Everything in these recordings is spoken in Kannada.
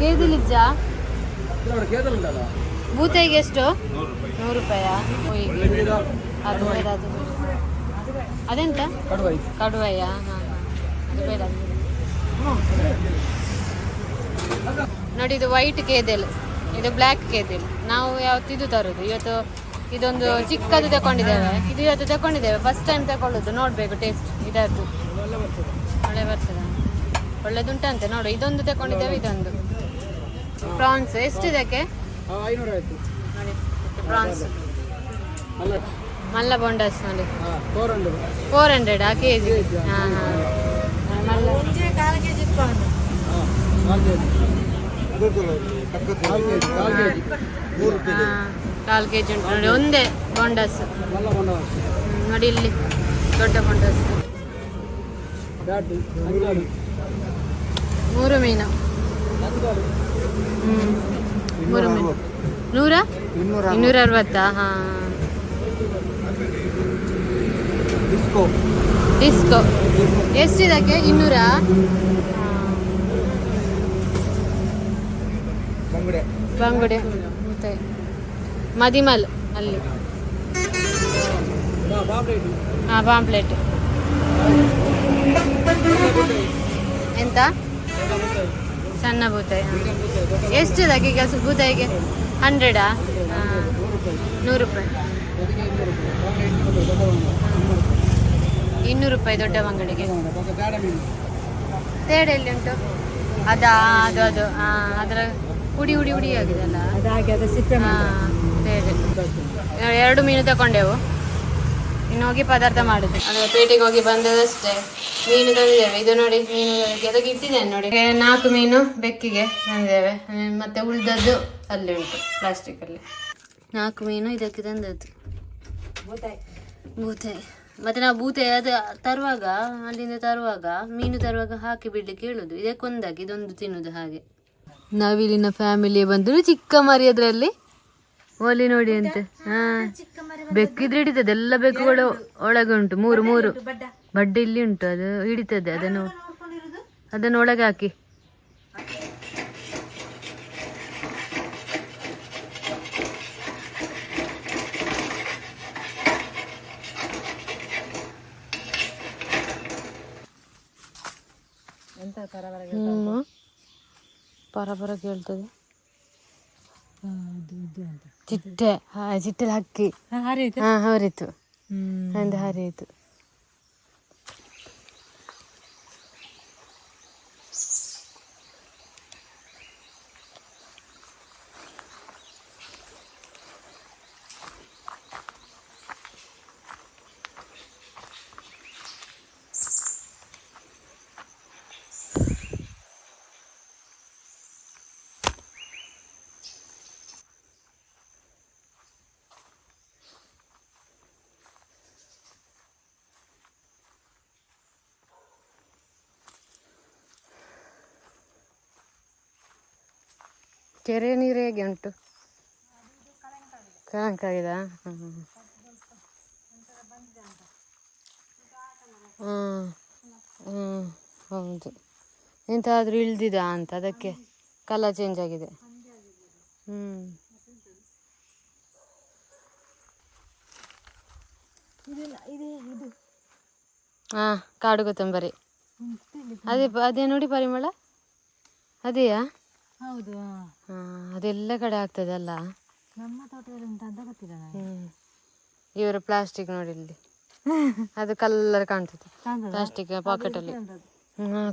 ಕೇದಿಲಿಜ್ಜ ಬೂತಾಯಿಗೆ ಎಷ್ಟು ನೂರು ರೂಪಾಯ ಅದು ಅದು. ಅದೆಂತ? ಕಡುವಯ್ಯ. ಹಾಂ. ನೋಡಿ, ಇದು ವೈಟ್ ಕೇದೆಲ್. ಇದು ಬ್ಲ್ಯಾಕ್ ಕೇದೆಲ್. ನಾವು ಯಾವತ್ತಿದು ತರೋದು. ಇವತ್ತು ಇದೊಂದು ಚಿಕ್ಕದು ತಗೊಂಡಿದ್ದೇವೆ. ಇದು ಇವತ್ತು ತಗೊಂಡಿದ್ದೇವೆ. ಫಸ್ಟ್ ಟೈಮ್ ತಗೊಳ್ಳೋದು. ನೋಡಬೇಕು ಟೇಸ್ಟ್ ಇದರದ್ದು ಒಳ್ಳೆ ಬರ್ತದ. ಒಳ್ಳೆದುಂಟಂತೆ. ನೋಡು ಇದೊಂದು ತಗೊಂಡಿದ್ದೇವೆ ಇದೊಂದು. ಪ್ರಾನ್ಸ್ ಎಷ್ಟು ಇದಕ್ಕೆ ನೋಡಿ ಪ್ರಾನ್ಸ್ ಮಲ್ಲ. ಬೊಂಡಸ್ ನೋಡಿ. ಫೋರ್ ಹಂಡ್ರೆಡ್ ಆ ಕೆ ಜಿ ಹಾಂ ಹಾಂ. ಕಾಲು ಕೆ ಜಿ ಕಾಲು ಕೆ ಜಿ ಕಾಲು ಕೆ ಜಿ ಮೂರು ಕೆ ಜಿ ಹಾಂ ಕಾಲು ಕೆ ಜಿ ಉಂಟು. ನೋಡಿ ಒಂದೇ ಬೊಂಡಸ್ ನೋಡಿ ಇಲ್ಲಿ ದೊಡ್ಡ ಬೊಂಡಸ್ ಮೂರು ಮೀನು. ಹ್ಞೂ ಮೂರು ಮೀನು. ನೂರ? ಇನ್ನೂರ ಅರವತ್ತಾ? ಹಾಂ. ಡಿಸ್ಕೋ. ಡಿಸ್ಕೋ. ಎಷ್ಟಿದಕ್ಕೆ? ಇನ್ನೂರ? ಬಂಗಡೆ. ಬಂಗುಡೆ. ಮತ್ತೆ ಮದಿಮಲ್ ಅಲ್ಲಿ. ಹಾ ಪಾಂಪ್ಲೆಟ್. ಎಂತ? ಸಣ್ಣ ಬೂತಾಯಿ ಎಷ್ಟು ಅದಕ್ಕೆ ಕೆಲಸ ಬೂತಾಯಿಗೆ ಹಂಡ್ರೆಡಾ ಹಾಂ. ನೂರು ರೂಪಾಯಿ. ಇನ್ನೂರು ರೂಪಾಯಿ ದೊಡ್ಡ ಬಂಗಡಿಗೆ. ತೇಡ ಎಲ್ಲಿ ಉಂಟು? ಅದಾ ಅದು ಅದು. ಹಾಂ ಅದರ ಹುಡಿ ಹುಡಿ ಹುಡಿ ಆಗಿದೆಲ್ಲ ಹಾಂ. ತೇಡೆ ಎರಡು ಮೀನು ತಗೊಂಡೆವು. ಇನ್ನು ಹೋಗಿ ಪದಾರ್ಥ ಮಾಡಿದ್ವಿ. ಅದೇ ಪೇಟೆಗೆ ಹೋಗಿ ಬಂದದಷ್ಟೇ ಮೀನು ತಂದಿದ್ದೇವೆ ಇದು ನೋಡಿ ಮೀನು ಅದಕ್ಕೆ ಇಟ್ಟಿದ್ದೇನೆ ನೋಡಿ. ನಾಲ್ಕು ಮೀನು ಬೆಕ್ಕಿಗೆ ತಂದಿದ್ದೇವೆ. ಮತ್ತೆ ಉಳಿದದ್ದು ಅಲ್ಲಿ ಉಂಟು ಪ್ಲಾಸ್ಟಿಕ್ ಅಲ್ಲಿ. ನಾಲ್ಕು ಮೀನು ಇದಕ್ಕೆ ತಂದದ್ದು. ಬೂತಾಯಿ ಮತ್ತೆ ನಾವು ಬೂತೆ ಅದು ತರುವಾಗ ಅಲ್ಲಿಂದ ತರುವಾಗ ಮೀನು ತರುವಾಗ ಹಾಕಿ ಬಿಡ್ಲಿಕ್ಕೆ ಹೇಳುದು. ಇದಕ್ಕೊಂದಾಗಿ ಇದೊಂದು ತಿನ್ನುದು ಹಾಗೆ. ನಾವಿಲ್ಲಿನ ಫ್ಯಾಮಿಲಿ ಬಂದ್ರು ಚಿಕ್ಕ ಮರಿ ಅದ್ರಲ್ಲಿ ಓಲಿ ನೋಡಿ ಅಂತೆ. ಹಾ. ಬೆಕ್ಕಿದ್ರೆ ಹಿಡಿತದೆ. ಎಲ್ಲ ಬೆಕ್ಕುಗಳು ಒಳಗೆ ಉಂಟು. ಮೂರು ಮೂರು. ಬಡ್ಡೆ ಇಲ್ಲಿ ಉಂಟು. ಅದು ಹಿಡಿತದೆ. ಅದನ್ನು ಅದನ್ನು ಒಳಗೆ ಹಾಕಿ. ಹ್ಮ್. ಪರ ಪರ ಕೇಳ್ತದೆ. ಚಿಟ್ಟೆ ಹಾ ಚಿಟ್ಟೆಲಿ ಹಕ್ಕಿ ಹಾ ಹರಿತು ಒಂದು ಹರಿಯಿತು. ಕೆರೆ ನೀರು ಹೇಗೆ ಉಂಟು? ಕಳಂಕ ಹಾಂ ಹಾಂ ಹ್ಞೂ ಹೌದು. ಎಂತಾದರೂ ಇಳ್ದಿದ ಅಂತ ಅದಕ್ಕೆ ಕಲರ್ ಚೇಂಜ್ ಆಗಿದೆ. ಹ್ಞೂ ಹಾಂ ಕಾಡು ಕೊತ್ತಂಬರಿ. ಅದೇ ಅದೇ ನೋಡಿ ಪರಿಮಳ. ಅದೇಯಾ? ಹೌದು. ಅದೆಲ್ಲ ಕಡೆ ಆಗ್ತದಲ್ಲ ನಮ್ಮ ತೋಟದಲ್ಲಿ ಉಂಟು ಅಂತ ಗೊತ್ತಿಲ್ಲ ನನಗೆ. ಇವರು ಪ್ಲಾಸ್ಟಿಕ್ ನೋಡಿ ಇಲ್ಲಿ. ಅದು ಕಲ್ಲರ್ ಕಾಣ್ತದೆ? ಪ್ಲಾಸ್ಟಿಕ್ ಪಾಕೆಟ್ ಅಲ್ಲಿ.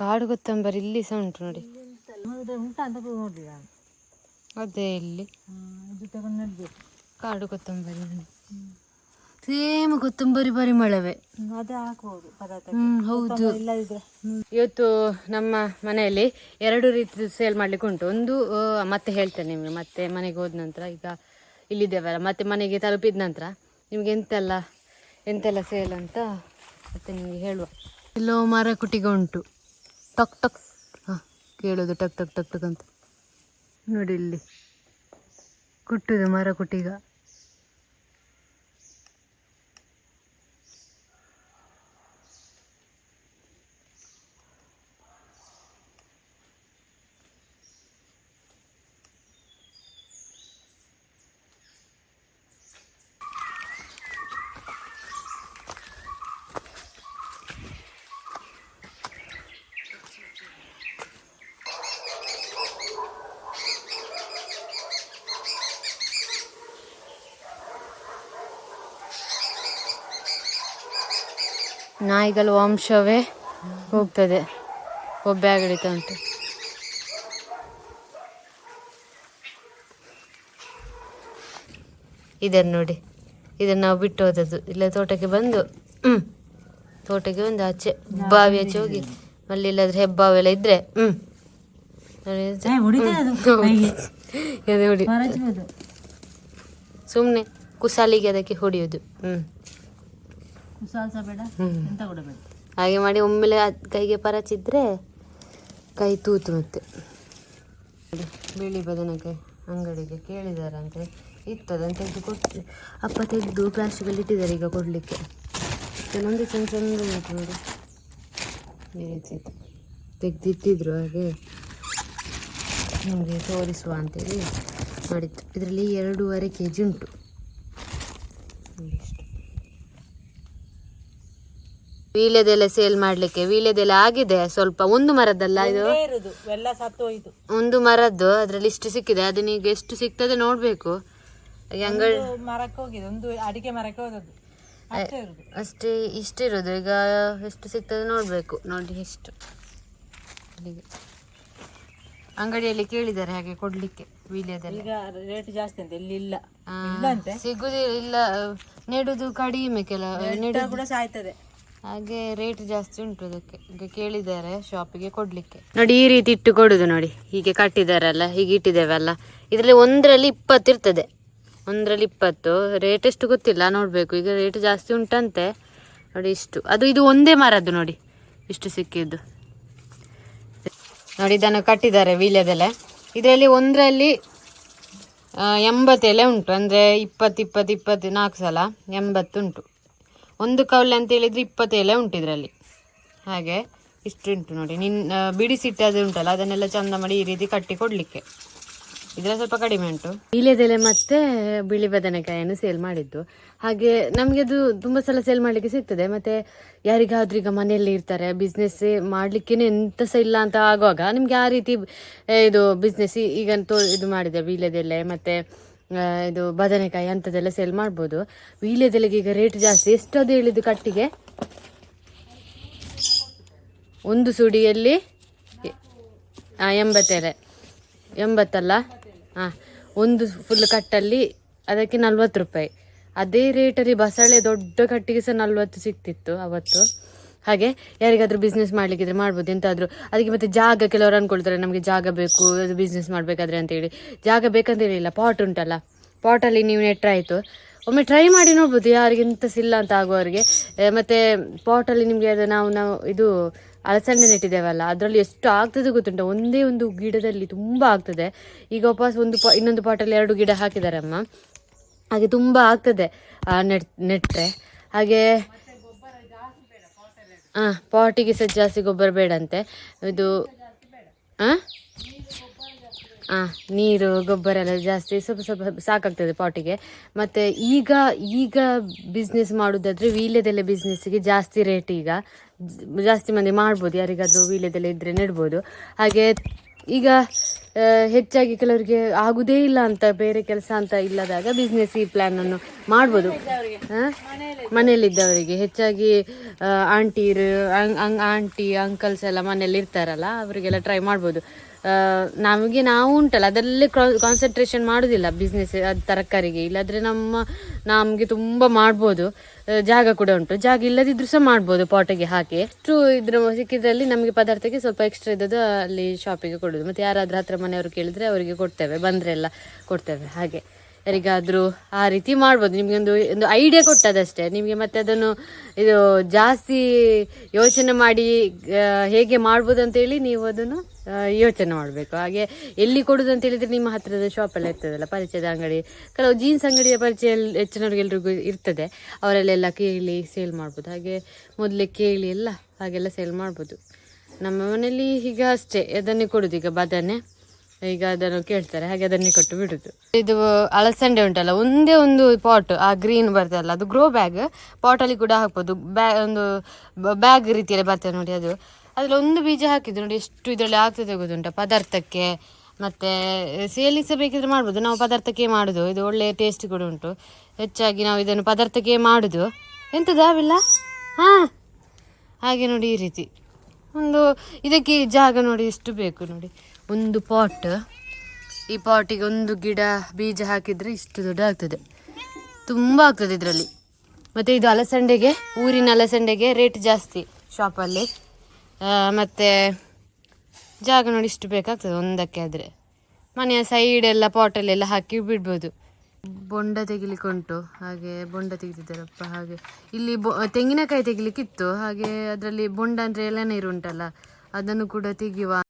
ಕಾಡು ಕೊತ್ತಂಬರಿ ಇಲ್ಲಿ ಸಹ ಉಂಟು ನೋಡಿ. ಅಂತ ನೋಡಿದೆ ಅದೇ ಇಲ್ಲಿ. ಕಾಡು ಕೊತ್ತಂಬರಿ ಸೇಮ್ ಕೊತ್ತಂಬರಿ ಪರಿಮಳವೇ ಅದೇ ಹಾಕ್ಬೋದು ಪದಾರ್ಥ ಹ್ಮ್ ಹೌದು. ಇಲ್ಲದಿದ್ರೆ ಇವತ್ತು ನಮ್ಮ ಮನೆಯಲ್ಲಿ ಎರಡು ರೀತಿ ಸೇಲ್ ಮಾಡ್ಲಿಕ್ಕೆ ಉಂಟು. ಒಂದು ಮತ್ತೆ ಹೇಳ್ತೇನೆ ನಿಮಗೆ. ಮತ್ತೆ ಮನೆಗೆ ಹೋದ ನಂತರ ಈಗ ಇಲ್ಲಿದ್ದೇವಲ್ಲ. ಮತ್ತೆ ಮನೆಗೆ ತಲುಪಿದ ನಂತರ ನಿಮ್ಗೆ ಎಂತೆಲ್ಲ ಎಂತೆಲ್ಲ ಸೇಲ್ ಅಂತ ಮತ್ತೆ ನಿಮಗೆ ಹೇಳುವ. ಎಲ್ಲೋ ಮರ ಕುಟಿಗೆ ಉಂಟು. ಟಕ್ ಟಕ್. ಹಾಂ ಕೇಳೋದು ಟಕ್ ಟಕ್ ಟಕ್ ಟಕ್ ಅಂತ. ನೋಡಿ ಇಲ್ಲಿ. ಕುಟ್ಟುದು ಮರ ಕುಟಿಗ. ನಾಯಿಗಳ ವಂಶವೇ ಹೋಗ್ತದೆ. ಒಬ್ಬೆ ಆಗಲಿತ ಉಂಟು. ಇದನ್ನು ನೋಡಿ. ಇದನ್ನು ನಾವು ಬಿಟ್ಟು ಹೋದದ್ದು. ಇಲ್ಲ ತೋಟಕ್ಕೆ ಬಂದು ಹ್ಞೂ ತೋಟಕ್ಕೆ ಬಂದು ಆಚೆ ಬಾವಿ ಆಚೆ ಹೋಗಿ ಅಲ್ಲಿ ಇಲ್ಲಾದ್ರೆ ಹೆಬ್ಬಾವೆಲ್ಲ ಇದ್ರೆ ಹೊಡಿ. ಸುಮ್ಮನೆ ಕುಸಾಲಿಗೆ ಅದಕ್ಕೆ ಹೊಡೆಯೋದು. ಹ್ಮ್. ಹಾಗೆ ಮಾಡಿ ಒಮ್ಮೆಲೆ ಕೈಗೆ ಪರಚಿದ್ರೆ ಕೈ ತೂತು ಮತ್ತೆ. ಬಿಳಿ ಬದನೆಕಾಯಿ ಅಂಗಡಿಗೆ ಕೇಳಿದಾರಂತೆ ಇತ್ತದಂತ ತೆಗೆದು ಕೊಟ್ಟು ಅಪ್ಪ ತೆಗೆದು ಪ್ಲಾಸ್ಟಿಕಲ್ಲಿ ಇಟ್ಟಿದ್ದಾರೆ ಈಗ ಕೊಡಲಿಕ್ಕೆ. ಕೆಲವೊಂದು ಚಂದ ಉಂಟು ನೋಡಿ. ಈ ತೆಗೆದಿಟ್ಟಿದ್ರು ಹಾಗೆ ನಿಮಗೆ ತೋರಿಸುವ ಅಂತೇಳಿ ಮಾಡಿತ್ತು ಇದರಲ್ಲಿ ಎರಡೂವರೆ ಕೆ ಜಿ ಉಂಟು ನೋಡಿ ಇಷ್ಟು. ವೀಳ್ಯದೆಲೆ ಸೇಲ್ ಮಾಡ್ಲಿಕ್ಕೆ ವೀಳ್ಯದೆಲೆ ಆಗಿದೆ ಸ್ವಲ್ಪ ಒಂದು ಮರದ್ದಲ್ಲ ಇದು? ಎಲ್ಲ ಒಂದು ಮರದ್ದು ಅದ್ರಲ್ಲಿ ಇಷ್ಟು ಸಿಕ್ಕಿದೆ ಅದು ಈಗ ಎಷ್ಟು ಸಿಗ್ತದೆ ನೋಡ್ಬೇಕು. ಅಂಗಡಿ ಮರಕ್ಕೆ ಹೋಗಿದೆ ಒಂದು ಅಡಿಕೆ ಮರಕ್ಕೆ ಹೋದದ್ದು. ಅಷ್ಟೇ ಇಷ್ಟಿರೋದು ಈಗ ಎಷ್ಟು ಸಿಗ್ತದೆ ನೋಡ್ಬೇಕು. ನೋಡಿ ಎಷ್ಟು. ಅಂಗಡಿಯಲ್ಲಿ ಕೇಳಿದ್ದಾರೆ ಹಾಗೆ ಕೊಡ್ಲಿಕ್ಕೆ ವೀಳ್ಯದೆಲೆ. ಈಗ ರೇಟ್ ಜಾಸ್ತಿ ಅಂತ ಇಲ್ಲಿ ಇಲ್ಲ. ಸಿಗುದಿಲ್ಲ ನೆಡುದು ಕಡಿಮೆ ಕೆಲ ನೆಡು ಕೂಡ ಸಾಯ್ತದೆ. ಹಾಗೆ ರೇಟ್ ಜಾಸ್ತಿ ಉಂಟು ಅದಕ್ಕೆ. ಈಗ ಕೇಳಿದ್ದಾರೆ ಶಾಪಿಗೆ ಕೊಡ್ಲಿಕ್ಕೆ. ನೋಡಿ, ಈ ರೀತಿ ಇಟ್ಟು ಕೊಡುದು ನೋಡಿ. ಹೀಗೆ ಕಟ್ಟಿದಾರಲ್ಲ, ಹೀಗೆ ಇಟ್ಟಿದ್ದೇವಲ್ಲ. ಇದರಲ್ಲಿ ಒಂದರಲ್ಲಿ ಇಪ್ಪತ್ತು ಇರ್ತದೆ. ಒಂದರಲ್ಲಿ ಇಪ್ಪತ್ತು. ರೇಟ್ ಎಷ್ಟು ಗೊತ್ತಿಲ್ಲ, ನೋಡ್ಬೇಕು. ಈಗ ರೇಟ್ ಜಾಸ್ತಿ ಉಂಟಂತೆ. ನೋಡಿ, ಇಷ್ಟು. ಅದು ಇದು ಒಂದೇ ಮರದ್ದು ನೋಡಿ, ಇಷ್ಟು ಸಿಕ್ಕಿದ್ದು. ನೋಡಿ, ಇದನ್ನು ಕಟ್ಟಿದ್ದಾರೆ ವೀಳ್ಯದೆಲೆ. ಇದರಲ್ಲಿ ಒಂದರಲ್ಲಿ ಎಂಬತ್ತೆಲೆ ಉಂಟು. ಅಂದರೆ ಇಪ್ಪತ್ತು ಇಪ್ಪತ್ತು ಇಪ್ಪತ್ತು ನಾಲ್ಕು ಸಲ ಎಂಬತ್ತು ಉಂಟು. ಒಂದು ಕೌಲ್ ಅಂತ ಹೇಳಿದ್ರೆ ಇಪ್ಪತ್ತು ಎಲೆ ಉಂಟು ಇದರಲ್ಲಿ. ಹಾಗೆ ಇಷ್ಟು ಉಂಟು ನೋಡಿ. ನಿನ್ನ ಬಿಡಿಸಿಟ್ಟದು ಉಂಟಲ್ಲ, ಅದನ್ನೆಲ್ಲ ಚಂದ ಮಾಡಿ ಈ ರೀತಿ ಕಟ್ಟಿ ಕೊಡಲಿಕ್ಕೆ. ಇದರ ಸ್ವಲ್ಪ ಕಡಿಮೆ ಉಂಟು. ಇಲೆದೆಲೆ ಮತ್ತೆ ಬಿಳಿ ಬದನೆಕಾಯನ್ನು ಸೇಲ್ ಮಾಡಿದ್ದು. ಹಾಗೆ ನಮಗೆ ಅದು ತುಂಬ ಸಲ ಸೇಲ್ ಮಾಡಲಿಕ್ಕೆ ಸಿಗ್ತದೆ. ಮತ್ತೆ ಯಾರಿಗಾದ್ರೂ ಈಗ ಮನೆಯಲ್ಲಿ ಇರ್ತಾರೆ ಬಿಸ್ನೆಸ್ ಮಾಡ್ಲಿಕ್ಕೇನೆ ಎಂತ ಸಹ ಇಲ್ಲ ಅಂತ ಆಗುವಾಗ, ನಿಮ್ಗೆ ಆ ರೀತಿ ಇದು ಬಿಸ್ನೆಸ್ ಈಗ ತೋ ಇದು ಮಾಡಿದೆ ವೀಳ್ಯದೆಲೆ ಮತ್ತೆ ಇದು ಬದನೆಕಾಯಿ ಅಂಥದ್ದೆಲ್ಲ ಸೇಲ್ ಮಾಡ್ಬೋದು. ವೀಳ್ಯದೆಲೆಗೆ ಈಗ ರೇಟ್ ಜಾಸ್ತಿ. ಎಷ್ಟು ಅದು ಹೇಳಿದ್ದು ಕಟ್ಟಿಗೆ? ಒಂದು ಸುಡಿಯಲ್ಲಿ ಆ, ಎಂಬತ್ತೆಲೆ ಎಂಬತ್ತಲ್ಲ? ಹಾಂ ಒಂದು ಫುಲ್ ಕಟ್ಟಲ್ಲಿ ಅದಕ್ಕೆ ನಲ್ವತ್ತು ರೂಪಾಯಿ. ಅದೇ ರೇಟಲ್ಲಿ ಬಸಳೆ ದೊಡ್ಡ ಕಟ್ಟಿಗೆ ಸಹ ನಲ್ವತ್ತು ಸಿಕ್ತಿತ್ತು ಅವತ್ತು. ಹಾಗೆ ಯಾರಿಗಾದ್ರೂ ಬಿಸ್ನೆಸ್ ಮಾಡ್ಲಿಕ್ಕಿದ್ರೆ ಮಾಡ್ಬೋದು, ಎಂತಾದ್ರೂ. ಅದಕ್ಕೆ ಮತ್ತೆ ಜಾಗ ಕೆಲವರು ಅನ್ಕೊಳ್ತಾರೆ, ನಮಗೆ ಜಾಗ ಬೇಕು, ಅದು ಬಿಸ್ನೆಸ್ ಮಾಡಬೇಕಾದ್ರೆ ಅಂತೇಳಿ ಜಾಗ ಬೇಕಂತ ಹೇಳಿಲ್ಲ ಪಾಟ್ ಉಂಟಲ್ಲ. ಪಾಟಲ್ಲಿ ನೀವು ನೆಟ್ರೆ ಆಯಿತು. ಒಮ್ಮೆ ಟ್ರೈ ಮಾಡಿ ನೋಡ್ಬೋದು, ಯಾರಿಗೆ ಎಂತ ಸಿಲ್ಲ ಅಂತ ಆಗುವವರಿಗೆ. ಮತ್ತು ಪಾಟಲ್ಲಿ ನಿಮಗೆ ಅದು ನಾವು ನಾವು ಇದು ಅಲಸಂಡೆ ನೆಟ್ಟಿದ್ದೇವಲ್ಲ ಅದರಲ್ಲಿ ಎಷ್ಟು ಆಗ್ತದೆ ಗೊತ್ತುಂಟ? ಒಂದೇ ಒಂದು ಗಿಡದಲ್ಲಿ ತುಂಬ ಆಗ್ತದೆ. ಈಗ ವಾಪಸ್ ಒಂದು ಪಾ ಇನ್ನೊಂದು ಪಾಟಲ್ಲಿ ಎರಡು ಗಿಡ ಹಾಕಿದ್ದಾರೆ ಅಮ್ಮ ಹಾಗೆ ತುಂಬ ಆಗ್ತದೆ ನೆಟ್ ನೆಟ್ಟರೆ ಹಾಗೆ ಹಾಂ ಪಾಟಿಗೆ ಸಹ ಜಾಸ್ತಿ ಗೊಬ್ಬರ ಬೇಡಂತೆ. ಇದು ಹಾಂ ನೀರು, ಗೊಬ್ಬರ ಎಲ್ಲ ಜಾಸ್ತಿ, ಸ್ವಲ್ಪ ಸ್ವಲ್ಪ ಸಾಕಾಗ್ತದೆ ಪಾಟಿಗೆ. ಮತ್ತು ಈಗ ಈಗ ಬಿಸ್ನೆಸ್ ಮಾಡೋದಾದ್ರೆ ವೀಳ್ಯದೆಲೆ ಬಿಸ್ನೆಸ್ಸಿಗೆ ಜಾಸ್ತಿ ರೇಟ್ ಈಗ. ಜಾಸ್ತಿ ಮಂದಿ ಮಾಡ್ಬೋದು, ಯಾರಿಗಾದ್ರೂ ವೀಳ್ಯದೆಲೆ ಇದ್ದರೆ ನೆಡ್ಬೋದು. ಹಾಗೆ ಈಗ ಹೆಚ್ಚಾಗಿ ಕೆಲವರಿಗೆ ಆಗುದೇ ಇಲ್ಲ ಅಂತ, ಬೇರೆ ಕೆಲಸ ಅಂತ ಇಲ್ಲದಾಗ ಬಿಸ್ನೆಸ್ ಈ ಪ್ಲ್ಯಾನನ್ನು ಮಾಡ್ಬೋದು. ಹಾಂ ಮನೆಯಲ್ಲಿದ್ದವರಿಗೆ ಹೆಚ್ಚಾಗಿ ಆಂಟಿರು ಆಂಟಿ ಅಂಕಲ್ಸ್ ಎಲ್ಲ ಮನೇಲಿ ಇರ್ತಾರಲ್ಲ ಅವರಿಗೆಲ್ಲ ಟ್ರೈ ಮಾಡ್ಬೋದು. ನಮಗೆ ನಾವು ಉಂಟಲ್ಲ, ಅದರಲ್ಲೇ ಕಾನ್ಸಂಟ್ರೇಷನ್ ಮಾಡೋದಿಲ್ಲ ಬಿಸ್ನೆಸ್ ಅದು ತರಕಾರಿಗೆ. ಇಲ್ಲಾದ್ರೆ ನಮ್ಮ, ನಮಗೆ ತುಂಬ ಮಾಡ್ಬೋದು. ಜಾಗ ಕೂಡ ಉಂಟು. ಜಾಗ ಇಲ್ಲದಿದ್ರು ಸಹ ಮಾಡ್ಬೋದು ಪಾಟಿಗೆ ಹಾಕಿ. ಅಷ್ಟು ಇದ್ರ, ಸಿಕ್ಕಿದ್ರಲ್ಲಿ ನಮಗೆ ಪದಾರ್ಥಕ್ಕೆ ಸ್ವಲ್ಪ ಎಕ್ಸ್ಟ್ರಾ ಇದ್ದದ್ದು ಅಲ್ಲಿ ಶಾಪಿಗೆ ಕೊಡೋದು. ಮತ್ತು ಯಾರಾದರೂ ಹತ್ರ ಮನೆಯವರು ಕೇಳಿದ್ರೆ ಅವರಿಗೆ ಕೊಡ್ತೇವೆ. ಬಂದ್ರೆಲ್ಲ ಕೊಡ್ತೇವೆ. ಹಾಗೆ ಯಾರಿಗಾದರೂ ಆ ರೀತಿ ಮಾಡ್ಬೋದು. ನಿಮಗೆ ಒಂದು ಐಡಿಯಾ ಕೊಟ್ಟದಷ್ಟೇ ನಿಮಗೆ ಮತ್ತೆ ಅದನ್ನು ಇದು ಜಾಸ್ತಿ ಯೋಚನೆ ಮಾಡಿ ಹೇಗೆ ಮಾಡ್ಬೋದು ಅಂತೇಳಿ ನೀವು ಅದನ್ನು ಯೋಚನೆ ಮಾಡಬೇಕು. ಹಾಗೆ ಎಲ್ಲಿ ಕೊಡುದು ಅಂತ ಹೇಳಿದ್ರೆ ನಿಮ್ಮ ಹತ್ರದ ಎಲ್ಲ ಇರ್ತದಲ್ಲ, ಪರಿಚಯದ ಅಂಗಡಿ. ಕೆಲವು ಜೀನ್ಸ್ ಅಂಗಡಿಯ ಪರಿಚಯ ಹೆಚ್ಚಿನವ್ರಿಗೆಲ್ರಿಗೂ ಇರ್ತದೆ. ಅವರಲ್ಲೆಲ್ಲ ಕೇಳಿ ಸೇಲ್ ಮಾಡ್ಬೋದು. ಹಾಗೆ ಮೊದಲೇ ಕೇಳಿ ಎಲ್ಲ ಹಾಗೆಲ್ಲ ಸೇಲ್ ಮಾಡ್ಬೋದು. ನಮ್ಮ ಮನೆಯಲ್ಲಿ ಈಗ ಅಷ್ಟೇ, ಅದನ್ನೇ ಕೊಡೋದು. ಈಗ ಬದನೆ, ಈಗ ಅದನ್ನು ಕೇಳ್ತಾರೆ, ಹಾಗೆ ಅದನ್ನೇ ಕೊಟ್ಟು ಬಿಡುದು. ಇದು ಅಲಸಂಡೆ ಉಂಟಲ್ಲ, ಒಂದೇ ಒಂದು ಪಾಟ್ ಆ ಗ್ರೀನ್ ಬರ್ತದಲ್ಲ, ಅದು ಗ್ರೋ ಬ್ಯಾಗ್ ಪಾಟಲ್ಲಿ ಕೂಡ ಹಾಕ್ಬೋದು. ಬ್ಯಾ ಒಂದು ಬ್ಯಾಗ್ ರೀತಿಯಲ್ಲಿ ಬರ್ತದೆ ನೋಡಿ ಅದು. ಅದ್ರಲ್ಲಿ ಒಂದು ಬೀಜ ಹಾಕಿದ್ದು ನೋಡಿ, ಎಷ್ಟು ಇದರಲ್ಲಿ ಆಗ್ತದೆ ಗೊತ್ತುಂಟ? ಪದಾರ್ಥಕ್ಕೆ. ಮತ್ತೆ ಸೇಲಿಸಬೇಕಿದ್ರೆ ಮಾಡ್ಬೋದು. ನಾವು ಪದಾರ್ಥಕ್ಕೆ ಮಾಡುದು, ಇದು ಒಳ್ಳೆ ಟೇಸ್ಟ್ ಕೂಡ ಉಂಟು. ಹೆಚ್ಚಾಗಿ ನಾವು ಇದನ್ನು ಪದಾರ್ಥಕ್ಕೆ ಮಾಡುದು. ಹಾಂ ಹಾ? ಹಾಗೆ ನೋಡಿ ಈ ರೀತಿ. ಒಂದು, ಇದಕ್ಕೆ ಜಾಗ ನೋಡಿ, ಎಷ್ಟು ಬೇಕು ನೋಡಿ. ಒಂದು ಪಾಟ್ ಈ ಪಾಟಿಗೆ ಒಂದು ಗಿಡ, ಬೀಜ ಹಾಕಿದರೆ ಇಷ್ಟು ದೊಡ್ಡ ಆಗ್ತದೆ. ತುಂಬ ಆಗ್ತದೆ ಇದರಲ್ಲಿ. ಮತ್ತು ಇದು ಅಲಸಂಡೆಗೆ, ಊರಿನ ಅಲಸಂಡೆಗೆ ರೇಟ್ ಜಾಸ್ತಿ ಶಾಪಲ್ಲಿ ಮತ್ತು ಜಾಗ ನೋಡಿ ಇಷ್ಟು ಬೇಕಾಗ್ತದೆ ಒಂದಕ್ಕೆ ಆದರೆ. ಮನೆಯ ಸೈಡೆಲ್ಲ ಪಾಟಲ್ಲೆಲ್ಲ ಹಾಕಿ ಬಿಡ್ಬೋದು. ಬೊಂಡ ತೆಗಿಲಿಕ್ಕೆ ಉಂಟು, ಹಾಗೆ ಬೊಂಡ ತೆಗೆದಿದ್ದಾರಪ್ಪ, ಹಾಗೆ. ಇಲ್ಲಿ ಬೊ, ತೆಂಗಿನಕಾಯಿ ತೆಗಿಲಿಕ್ಕಿತ್ತು, ಹಾಗೆ ಅದರಲ್ಲಿ ಬೊಂಡ ಅಂದರೆ ಎಳನೀರು ಉಂಟಲ್ಲ, ಅದನ್ನು ಕೂಡ ತೆಗೆಯುವ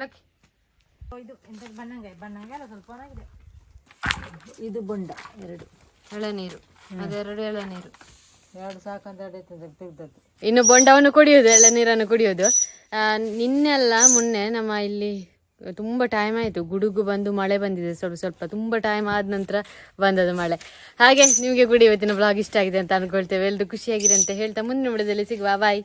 ಲಕ್ಕಿ. ಇದು ಎಂತ ಬಣ್ಣಂಗಾಯಿ. ಬಣ್ಣಂಗಾಯಿ ಅಲ್ಲ ಸ್ವಲ್ಪ ಆಗಿದೆ ಇದು ಬೊಂಡ ಎರಡು. ಎಳನೀರು ಅದೆರಡು ಎಳನೀರು ಎರಡು ಸಾಕಂತ ತೆಗ್ದದ್ದು. ಇನ್ನು ಬೊಂಡವನ್ನು ಕುಡಿಯೋದು ಎಳನೀರನ್ನು ಕುಡಿಯೋದು ನಿನ್ನೆ ನಿನ್ನೆಲ್ಲ ಮೊನ್ನೆ ನಮ್ಮ ಇಲ್ಲಿ ತುಂಬ ಟೈಮ್ ಆಯಿತು. ಗುಡುಗು ಬಂದು ಮಳೆ ಬಂದಿದೆ ಸ್ವಲ್ಪ ಸ್ವಲ್ಪ. ತುಂಬ ಟೈಮ್ ಆದ ನಂತರ ಬಂದದ ಮಳೆ. ಹಾಗೆ ನಿಮಗೆ ಕೂಡ ಇವತ್ತಿನ ಬ್ಲಾಗ್ ಇಷ್ಟ ಆಗಿದೆ ಅಂತ ಅನ್ಕೊಳ್ತೇವೆ. ಎಲ್ಲರೂ ಖುಷಿಯಾಗಿರಿ ಅಂತ ಹೇಳ್ತಾ ಮುಂದಿನ ವಿಡಿಯೋದಲ್ಲಿ ಸಿಗುವ. ಬಾಯ್